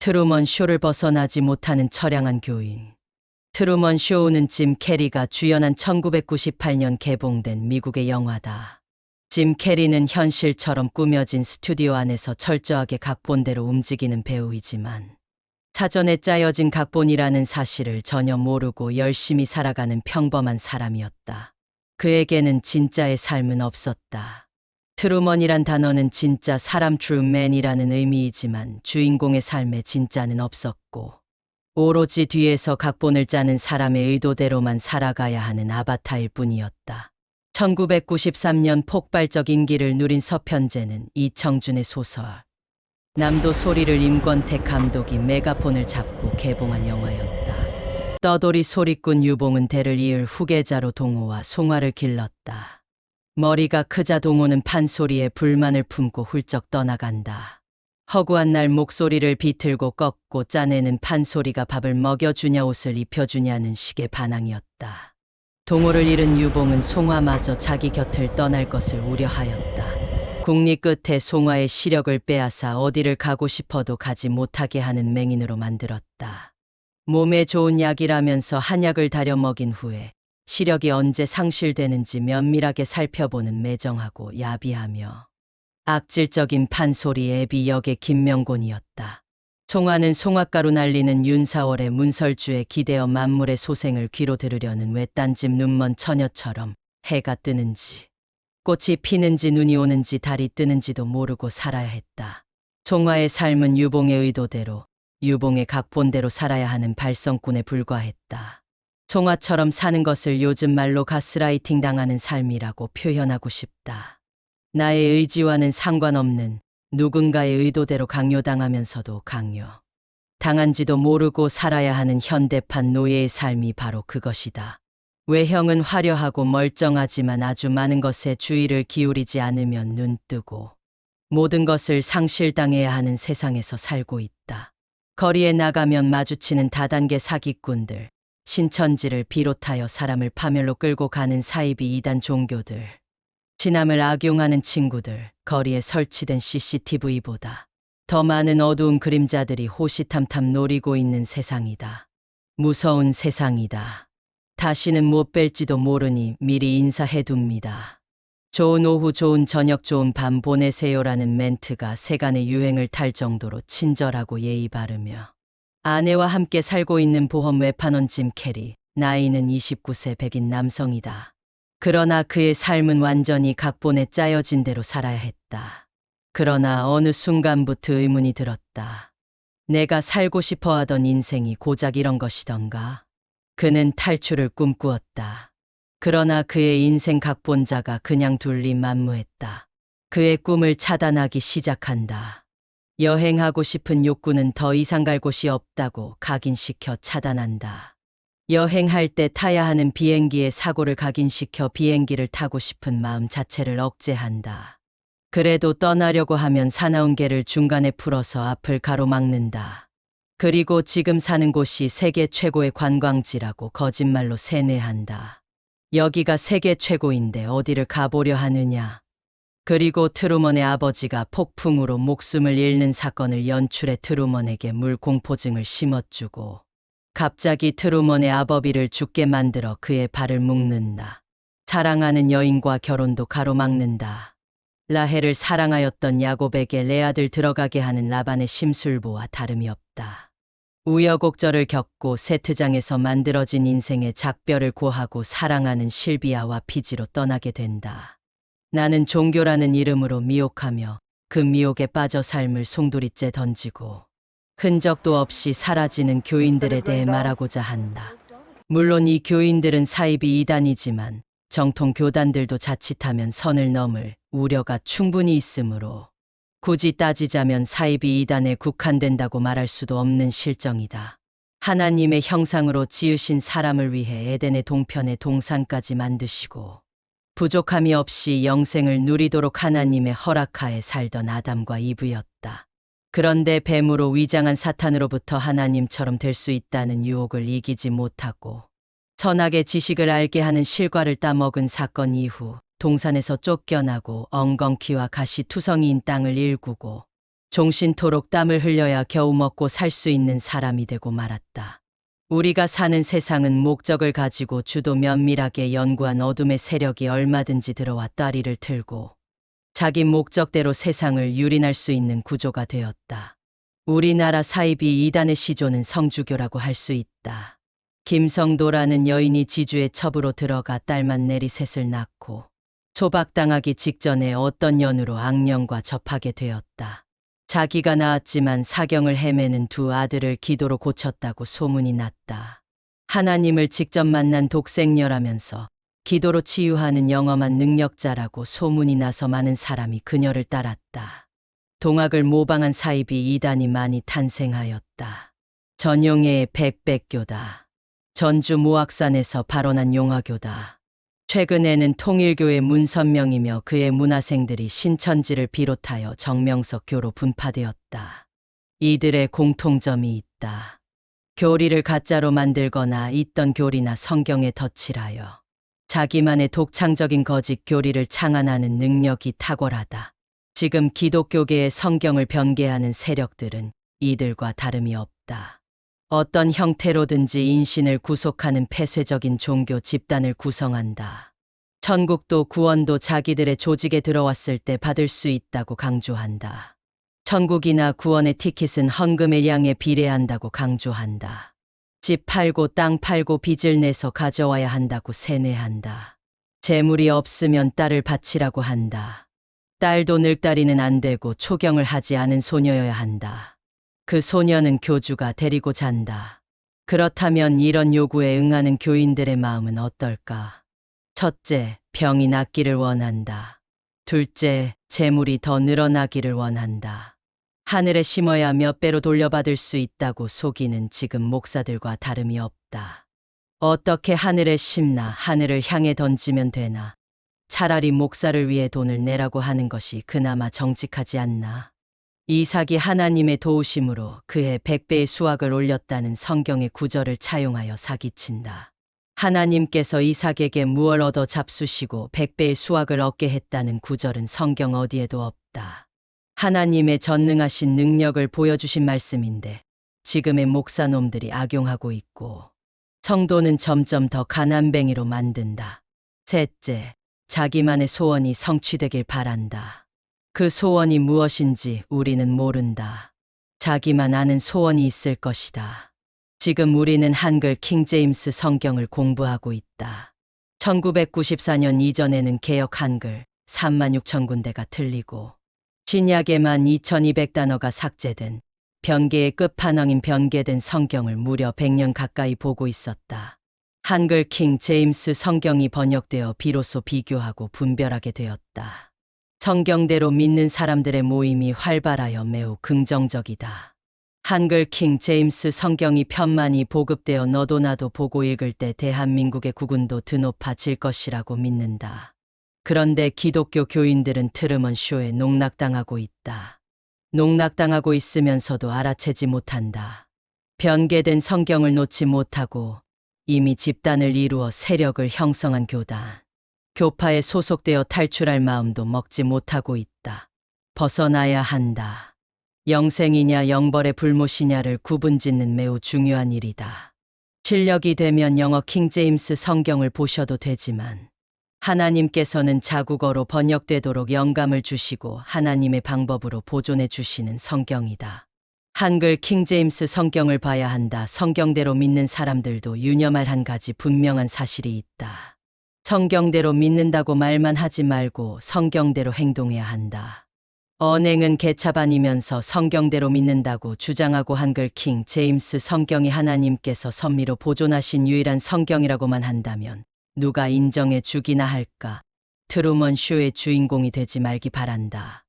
트루먼 쇼를 벗어나지 못하는 처량한 교인. 트루먼 쇼는 짐 캐리가 주연한 1998년 개봉된 미국의 영화다. 짐 캐리는 현실처럼 꾸며진 스튜디오 안에서 철저하게 각본대로 움직이는 배우이지만 사전에 짜여진 각본이라는 사실을 전혀 모르고 열심히 살아가는 평범한 사람이었다. 그에게는 진짜의 삶은 없었다. 트루먼이란 단어는 진짜 사람 트루맨이라는 의미이지만 주인공의 삶에 진짜는 없었고 오로지 뒤에서 각본을 짜는 사람의 의도대로만 살아가야 하는 아바타일 뿐이었다. 1993년 폭발적 인기를 누린 서편제는 이청준의 소설 남도 소리를 임권택 감독이 메가폰을 잡고 개봉한 영화였다. 떠돌이 소리꾼 유봉은 대를 이을 후계자로 동호와 송화를 길렀다. 머리가 크자 동호는 판소리에 불만을 품고 훌쩍 떠나간다. 허구한 날 목소리를 비틀고 꺾고 짜내는 판소리가 밥을 먹여주냐 옷을 입혀주냐는 식의 반항이었다. 동호를 잃은 유봉은 송화마저 자기 곁을 떠날 것을 우려하였다. 국리 끝에 송화의 시력을 빼앗아 어디를 가고 싶어도 가지 못하게 하는 맹인으로 만들었다. 몸에 좋은 약이라면서 한약을 다려 먹인 후에 시력이 언제 상실되는지 면밀하게 살펴보는 매정하고 야비하며 악질적인 판소리 애비 역의 김명곤이었다. 송화는 송화가루 날리는 윤사월의 문설주에 기대어 만물의 소생을 귀로 들으려는 외딴집 눈먼 처녀처럼 해가 뜨는지 꽃이 피는지 눈이 오는지 달이 뜨는지도 모르고 살아야 했다. 송화의 삶은 유봉의 의도대로 유봉의 각본대로 살아야 하는 발성꾼에 불과했다. 송화처럼 사는 것을 요즘 말로 가스라이팅 당하는 삶이라고 표현하고 싶다. 나의 의지와는 상관없는 누군가의 의도대로 강요당하면서도 강요. 당한지도 모르고 살아야 하는 현대판 노예의 삶이 바로 그것이다. 외형은 화려하고 멀쩡하지만 아주 많은 것에 주의를 기울이지 않으면 눈 뜨고 모든 것을 상실당해야 하는 세상에서 살고 있다. 거리에 나가면 마주치는 다단계 사기꾼들, 신천지를 비롯하여 사람을 파멸로 끌고 가는 사이비 이단 종교들, 진함을 악용하는 친구들, 거리에 설치된 CCTV보다 더 많은 어두운 그림자들이 호시탐탐 노리고 있는 세상이다. 무서운 세상이다. 다시는 못 뵐지도 모르니 미리 인사해둡니다. 좋은 오후, 좋은 저녁, 좋은 밤 보내세요라는 멘트가 세간의 유행을 탈 정도로 친절하고 예의 바르며 아내와 함께 살고 있는 보험 외판원 짐 캐리, 나이는 29세 백인 남성이다. 그러나 그의 삶은 완전히 각본에 짜여진 대로 살아야 했다. 그러나 어느 순간부터 의문이 들었다. 내가 살고 싶어 하던 인생이 고작 이런 것이던가? 그는 탈출을 꿈꾸었다. 그러나 그의 인생 각본자가 그냥 둘리 만무했다. 그의 꿈을 차단하기 시작한다. 여행하고 싶은 욕구는 더 이상 갈 곳이 없다고 각인시켜 차단한다. 여행할 때 타야 하는 비행기에 사고를 각인시켜 비행기를 타고 싶은 마음 자체를 억제한다. 그래도 떠나려고 하면 사나운 개를 중간에 풀어서 앞을 가로막는다. 그리고 지금 사는 곳이 세계 최고의 관광지라고 거짓말로 세뇌한다. 여기가 세계 최고인데 어디를 가보려 하느냐. 그리고 트루먼의 아버지가 폭풍으로 목숨을 잃는 사건을 연출해 트루먼에게 물공포증을 심어주고 갑자기 트루먼의 아버비를 죽게 만들어 그의 발을 묶는다. 사랑하는 여인과 결혼도 가로막는다. 라헬을 사랑하였던 야곱에게 레아들 들어가게 하는 라반의 심술보와 다름이 없다. 우여곡절을 겪고 세트장에서 만들어진 인생의 작별을 고하고 사랑하는 실비아와 피지로 떠나게 된다. 나는 종교라는 이름으로 미혹하며 그 미혹에 빠져 삶을 송두리째 던지고 흔적도 없이 사라지는 교인들에 대해 말하고자 한다. 물론 이 교인들은 사이비 이단이지만 정통 교단들도 자칫하면 선을 넘을 우려가 충분히 있으므로 굳이 따지자면 사이비 이단에 국한된다고 말할 수도 없는 실정이다. 하나님의 형상으로 지으신 사람을 위해 에덴의 동편에 동산까지 만드시고 부족함이 없이 영생을 누리도록 하나님의 허락하에 살던 아담과 이브였다. 그런데 뱀으로 위장한 사탄으로부터 하나님처럼 될 수 있다는 유혹을 이기지 못하고 선악의 지식을 알게 하는 실과를 따먹은 사건 이후 동산에서 쫓겨나고 엉겅퀴와 가시 투성이인 땅을 일구고 종신토록 땀을 흘려야 겨우 먹고 살 수 있는 사람이 되고 말았다. 우리가 사는 세상은 목적을 가지고 주도 면밀하게 연구한 어둠의 세력이 얼마든지 들어와 따리를 틀고 자기 목적대로 세상을 유린할 수 있는 구조가 되었다. 우리나라 사이비 이단의 시조는 성주교라고 할 수 있다. 김성도라는 여인이 지주의 첩으로 들어가 딸만 내리셋을 낳고 초박당하기 직전에 어떤 연으로 악령과 접하게 되었다. 자기가 낳았지만 사경을 헤매는 두 아들을 기도로 고쳤다고 소문이 났다. 하나님을 직접 만난 독생녀라면서 기도로 치유하는 영험한 능력자라고 소문이 나서 많은 사람이 그녀를 따랐다. 동학을 모방한 사이비 이단이 많이 탄생하였다. 전용의 백백교다. 전주 모악산에서 발원한 용화교다. 최근에는 통일교의 문선명이며 그의 문화생들이 신천지를 비롯하여 정명석교로 분파되었다. 이들의 공통점이 있다. 교리를 가짜로 만들거나 있던 교리나 성경에 덧칠하여 자기만의 독창적인 거짓 교리를 창안하는 능력이 탁월하다. 지금 기독교계의 성경을 변개하는 세력들은 이들과 다름이 없다. 어떤 형태로든지 인신을 구속하는 폐쇄적인 종교 집단을 구성한다. 천국도 구원도 자기들의 조직에 들어왔을 때 받을 수 있다고 강조한다. 천국이나 구원의 티켓은 헌금의 양에 비례한다고 강조한다. 집 팔고 땅 팔고 빚을 내서 가져와야 한다고 세뇌한다. 재물이 없으면 딸을 바치라고 한다. 딸도 늙다리는 안 되고 초경을 하지 않은 소녀여야 한다. 그 소녀는 교주가 데리고 잔다. 그렇다면 이런 요구에 응하는 교인들의 마음은 어떨까? 첫째, 병이 낫기를 원한다. 둘째, 재물이 더 늘어나기를 원한다. 하늘에 심어야 몇 배로 돌려받을 수 있다고 속이는 지금 목사들과 다름이 없다. 어떻게 하늘에 심나 하늘을 향해 던지면 되나? 차라리 목사를 위해 돈을 내라고 하는 것이 그나마 정직하지 않나? 이삭이 하나님의 도우심으로 그의 백배의 수확을 올렸다는 성경의 구절을 차용하여 사기친다. 하나님께서 이삭에게 무얼 얻어 잡수시고 백배의 수확을 얻게 했다는 구절은 성경 어디에도 없다. 하나님의 전능하신 능력을 보여주신 말씀인데 지금의 목사놈들이 악용하고 있고 성도는 점점 더 가난뱅이로 만든다. 셋째, 자기만의 소원이 성취되길 바란다. 그 소원이 무엇인지 우리는 모른다. 자기만 아는 소원이 있을 것이다. 지금 우리는 한글 킹제임스 성경을 공부하고 있다. 1994년 이전에는 개혁 한글 3만 6천 군데가 틀리고 신약에만 2200단어가 삭제된 변계의 끝판왕인 변계된 성경을 무려 100년 가까이 보고 있었다. 한글 킹 제임스 성경이 번역되어 비로소 비교하고 분별하게 되었다. 성경대로 믿는 사람들의 모임이 활발하여 매우 긍정적이다. 한글 킹 제임스 성경이 편만이 보급되어 너도 나도 보고 읽을 때 대한민국의 국운도 드높아질 것이라고 믿는다. 그런데 기독교 교인들은 트루먼 쇼에 농락당하고 있다. 농락당하고 있으면서도 알아채지 못한다. 변개된 성경을 놓지 못하고 이미 집단을 이루어 세력을 형성한 교단. 교파에 소속되어 탈출할 마음도 먹지 못하고 있다. 벗어나야 한다. 영생이냐 영벌의 불못이냐를 구분짓는 매우 중요한 일이다. 실력이 되면 영어 킹제임스 성경을 보셔도 되지만 하나님께서는 자국어로 번역되도록 영감을 주시고 하나님의 방법으로 보존해 주시는 성경이다. 한글 킹제임스 성경을 봐야 한다. 성경대로 믿는 사람들도 유념할 한 가지 분명한 사실이 있다. 성경대로 믿는다고 말만 하지 말고 성경대로 행동해야 한다. 언행은 개차반이면서 성경대로 믿는다고 주장하고 한글 킹 제임스 성경이 하나님께서 선미로 보존하신 유일한 성경이라고만 한다면 누가 인정해 주기나 할까? 트루먼 쇼의 주인공이 되지 말기 바란다.